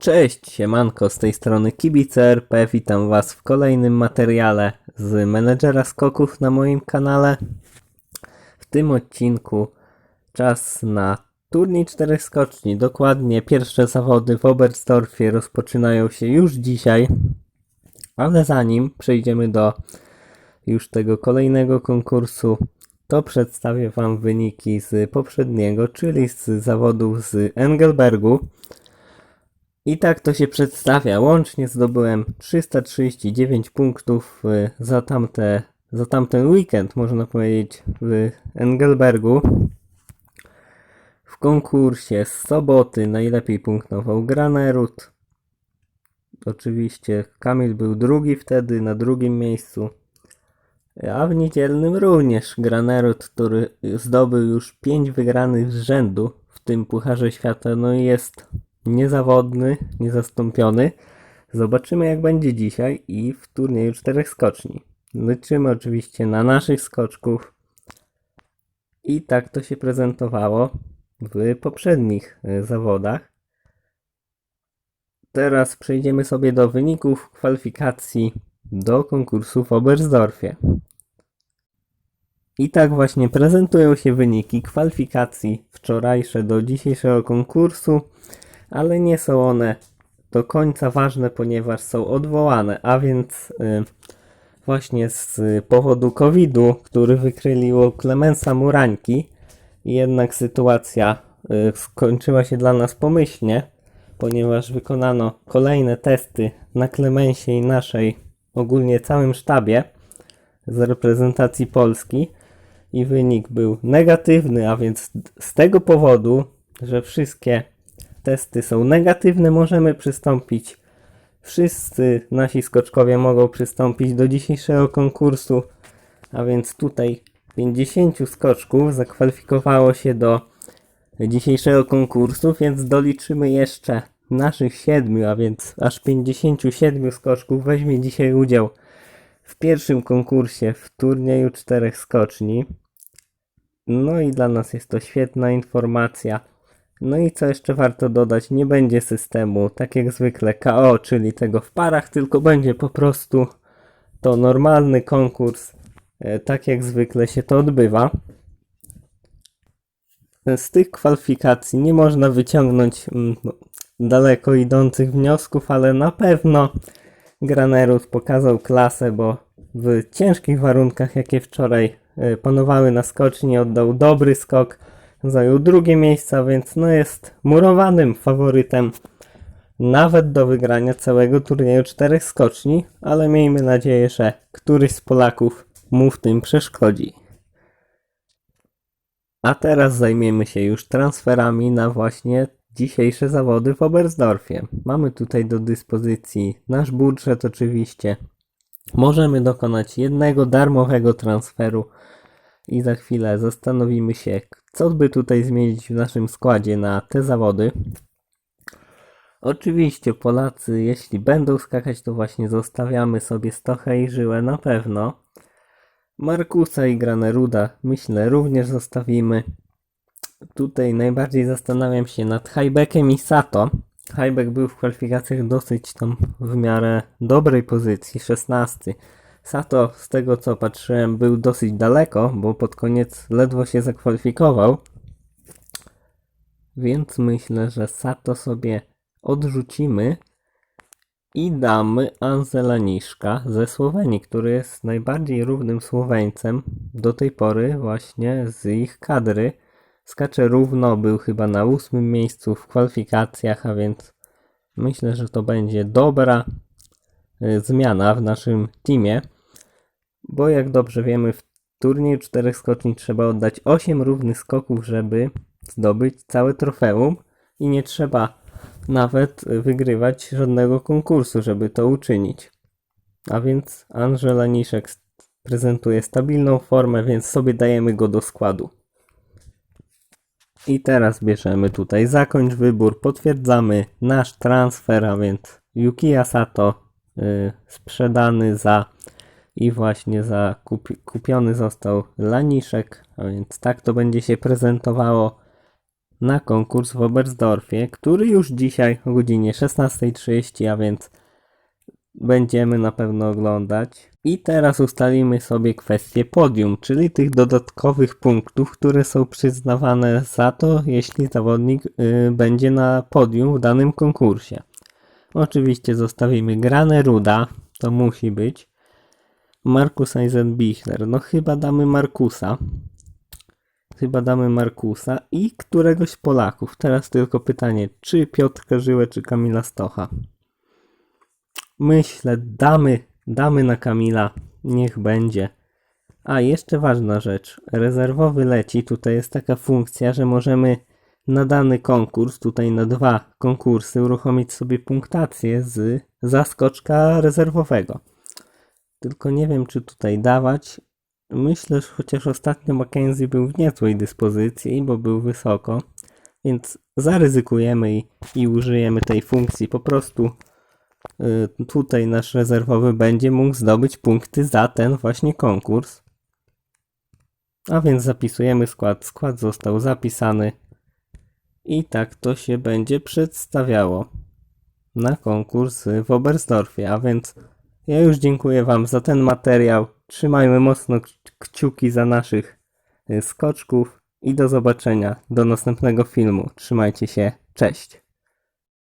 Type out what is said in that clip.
Cześć, siemanko, z tej strony Kibice RP, witam was w kolejnym materiale z menedżera skoków na moim kanale. W tym odcinku czas na turniej czterech skoczni, dokładnie pierwsze zawody w Oberstdorfie rozpoczynają się już dzisiaj, ale zanim przejdziemy do już tego kolejnego konkursu, to przedstawię wam wyniki z poprzedniego, czyli z zawodów z Engelbergu. I tak to się przedstawia. Łącznie zdobyłem 339 punktów y, za, tamte, za tamten weekend, można powiedzieć, w Engelbergu. W konkursie z soboty najlepiej punktował Granerud. Oczywiście Kamil był drugi wtedy, na drugim miejscu. A w niedzielnym również Granerud, który zdobył już 5 wygranych z rzędu w tym Pucharze Świata, no i jest niezawodny, niezastąpiony. Zobaczymy jak będzie dzisiaj i w turnieju czterech skoczni. Liczymy oczywiście na naszych skoczków. I tak to się prezentowało w poprzednich e, zawodach. Teraz przejdziemy sobie do wyników kwalifikacji do konkursu w Oberstdorfie. I tak właśnie prezentują się wyniki kwalifikacji wczorajsze do dzisiejszego konkursu, ale nie są one do końca ważne, ponieważ są odwołane, a więc y, właśnie z powodu COVID-u, który wykryliło Klemensa Murańki, jednak sytuacja y, skończyła się dla nas pomyślnie, ponieważ wykonano kolejne testy na Klemensie i naszej ogólnie całym sztabie z reprezentacji Polski i wynik był negatywny, a więc z tego powodu, że wszystkie testy są negatywne, możemy przystąpić. Wszyscy nasi skoczkowie mogą przystąpić do dzisiejszego konkursu, a więc tutaj 50 skoczków zakwalifikowało się do dzisiejszego konkursu, więc doliczymy jeszcze naszych 7, a więc aż 57 skoczków weźmie dzisiaj udział w pierwszym konkursie w turnieju czterech skoczni. No i dla nas jest to świetna informacja. No i co jeszcze warto dodać, nie będzie systemu tak jak zwykle KO, czyli tego w parach, tylko będzie po prostu to normalny konkurs, e, tak jak zwykle się to odbywa. Z tych kwalifikacji nie można wyciągnąć mm, daleko idących wniosków, ale na pewno Granerus pokazał klasę, bo w ciężkich warunkach, jakie wczoraj e, panowały na skoczni, oddał dobry skok, zajął drugie miejsce, więc no jest murowanym faworytem nawet do wygrania całego turnieju czterech skoczni, ale miejmy nadzieję, że któryś z Polaków mu w tym przeszkodzi. A teraz zajmiemy się już transferami na właśnie dzisiejsze zawody w Oberstdorfie. Mamy tutaj do dyspozycji nasz budżet oczywiście. Możemy dokonać jednego darmowego transferu i za chwilę zastanowimy się, co by tutaj zmienić w naszym składzie na te zawody. Oczywiście Polacy, jeśli będą skakać, to właśnie zostawiamy sobie Stochę i Żyłę na pewno. Markusa i Graneruda myślę również zostawimy. Tutaj najbardziej zastanawiam się nad Hajbekiem i Sato. Hajbek był w kwalifikacjach dosyć tam w miarę dobrej pozycji, 16. Sato, z tego co patrzyłem, był dosyć daleko, bo pod koniec ledwo się zakwalifikował. Więc myślę, że Sato sobie odrzucimy i damy Anzela Niszka ze Słowenii, który jest najbardziej równym Słoweńcem do tej pory właśnie z ich kadry. Skacze równo, był chyba na ósmym miejscu w kwalifikacjach, a więc myślę, że to będzie dobra y, zmiana w naszym teamie, bo jak dobrze wiemy, w turnieju czterech skoczni trzeba oddać 8 równych skoków, żeby zdobyć całe trofeum i nie trzeba nawet wygrywać żadnego konkursu, żeby to uczynić. A więc Angela Niszek prezentuje stabilną formę, więc sobie dajemy go do składu. I teraz bierzemy tutaj zakończ wybór, potwierdzamy nasz transfer, a więc Yukiya Sato y, sprzedany za i właśnie za kupi, kupiony został Laniszek, a więc tak to będzie się prezentowało na konkurs w Oberstdorfie, który już dzisiaj o godzinie 16.30, a więc będziemy na pewno oglądać. I teraz ustalimy sobie kwestię podium, czyli tych dodatkowych punktów, które są przyznawane za to, jeśli zawodnik y, będzie na podium w danym konkursie. Oczywiście zostawimy Granę Ruda, to musi być. Markus Eisenbichler, no chyba damy Markusa. Chyba damy Markusa i któregoś Polaków. Teraz tylko pytanie, czy Piotrka Żyłę, czy Kamila Stocha. Myślę, damy, damy na Kamila. Niech będzie. A, jeszcze ważna rzecz. Rezerwowy leci. Tutaj jest taka funkcja, że możemy na dany konkurs, tutaj na dwa konkursy, uruchomić sobie punktację z zaskoczka rezerwowego. Tylko nie wiem, czy tutaj dawać. Myślę, że chociaż ostatnio Mackenzie był w niezłej dyspozycji, bo był wysoko, więc zaryzykujemy i, i użyjemy tej funkcji. Po prostu y, tutaj nasz rezerwowy będzie mógł zdobyć punkty za ten właśnie konkurs. A więc zapisujemy skład. Skład został zapisany. I tak to się będzie przedstawiało na konkurs w Oberstdorfie. A więc ja już dziękuję Wam za ten materiał. Trzymajmy mocno kci- kciuki za naszych y, skoczków i do zobaczenia do następnego filmu. Trzymajcie się. Cześć.